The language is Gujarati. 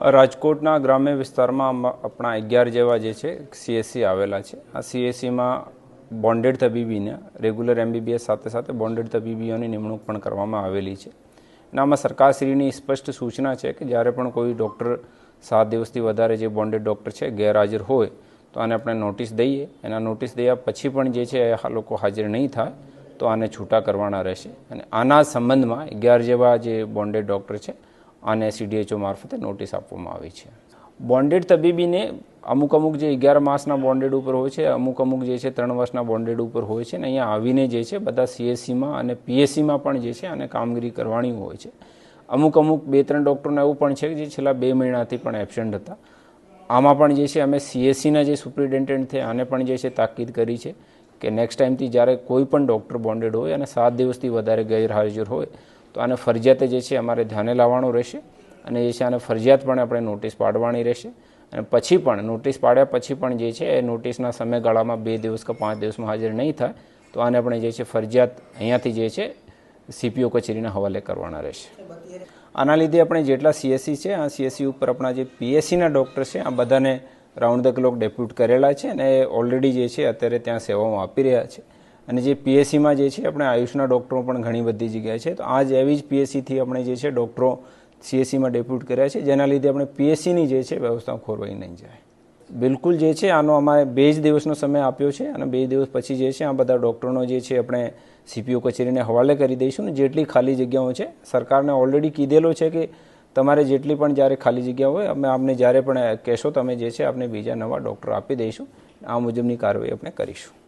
રાજકોટના ગ્રામ્ય વિસ્તારમાં આપણા અગિયાર જેવા જે છે સીએસસી આવેલા છે. આ સીએસસીમાં બોન્ડેડ તબીબીને રેગ્યુલર એમબીબીએસ સાથે સાથે બોન્ડેડ તબીબીઓની નિમણૂક પણ કરવામાં આવેલી છે. અને આમાં સરકારશ્રીની સ્પષ્ટ સૂચના છે કે જ્યારે પણ કોઈ ડૉક્ટર સાત દિવસથી વધારે જે બોન્ડેડ ડૉક્ટર છે, ગેરહાજર હોય, તો આને આપણે નોટિસ દઈએ. એના નોટિસ દયા પછી પણ જે છે, આ લોકો હાજર નહીં થાય, તો આને છૂટા કરવાના રહેશે. અને આના સંબંધમાં અગિયાર જેવા જે બોન્ડેડ ડૉક્ટર છે આને સીડીએચઓ મારફતે નોટિસ આપવામાં આવી છે. બોન્ડેડ તબીબીને અમુક અમુક જે અગિયાર માસના બોન્ડેડ ઉપર હોય છે, અમુક અમુક જે છે ત્રણ વર્ષના બોન્ડેડ ઉપર હોય છે ને અહીંયા આવીને જે છે બધા સીએસસીમાં અને પીએસસીમાં પણ જે છે આને કામગીરી કરવાની હોય છે. અમુક અમુક બે ત્રણ ડૉક્ટરને એવું પણ છે કે જે છેલ્લા બે મહિનાથી પણ એબસેન્ટ હતા. આમાં પણ જે છે અમે સીએસસીના જે સુપ્રિન્ટેન્ડન્ટ છે આને પણ જે છે તાકીદ કરી છે કે નેક્સ્ટ ટાઈમથી જ્યારે કોઈ પણ ડૉક્ટર બોન્ડેડ હોય અને સાત દિવસથી વધારે ગેરહાજર હોય તો આને ફરજિયાતે જે છે અમારે ધ્યાને લાવવાનું રહેશે અને જે છે આને ફરજિયાત પણ આપણે નોટિસ પાડવાની રહેશે અને પછી પણ નોટિસ પાડ્યા પછી પણ જે છે એ નોટિસના સમયગાળામાં બે દિવસ કે પાંચ દિવસમાં હાજર નહીં થાય તો આને આપણે જે છે ફરજિયાત અહીંયાથી જે છે સીપીઓ કચેરીના હવાલે કરવાના રહેશે. આના લીધે આપણે જેટલા સીએસસી છે, આ સીએસસી ઉપર આપણા જે પીએસસીના ડૉક્ટર છે, આ બધાને રાઉન્ડ ધ ક્લોક ડેપ્યુટ કરેલા છે અને ઓલરેડી જે છે અત્યારે ત્યાં સેવાઓ આપી રહ્યા છે. અને જે પીએસસીમાં જે છે, આપણે આયુષના ડૉક્ટરો પણ ઘણી બધી જગ્યાએ છે, તો આ એવી જ પીએસસીથી આપણે જે છે, ડૉક્ટરો સીએસસીમાં ડેપ્યુટ કર્યા છે, જેના લીધે આપણે પીએસસીની જે છે, વ્યવસ્થા ખોરવાઈ નહીં જાય. બિલકુલ જે છે, આનો અમારે બે જ દિવસનો સમય આપ્યો છે, અને બે દિવસ પછી જે છે, આ બધા ડૉક્ટરોનો જે છે, આપણે સીપીઓ કચેરીને હવાલે કરી દઈશું, ને જેટલી ખાલી જગ્યાઓ છે, સરકારને ઓલરેડી કીધેલો છે કે તમારે જેટલી પણ જ્યારે ખાલી જગ્યા હોય, અમે આપને જ્યારે પણ કહેશો, તમે જે છે આપણે બીજા નવા ડૉક્ટર આપી દઈશું, આ મુજબની કાર્યવાહી આપણે કરીશું.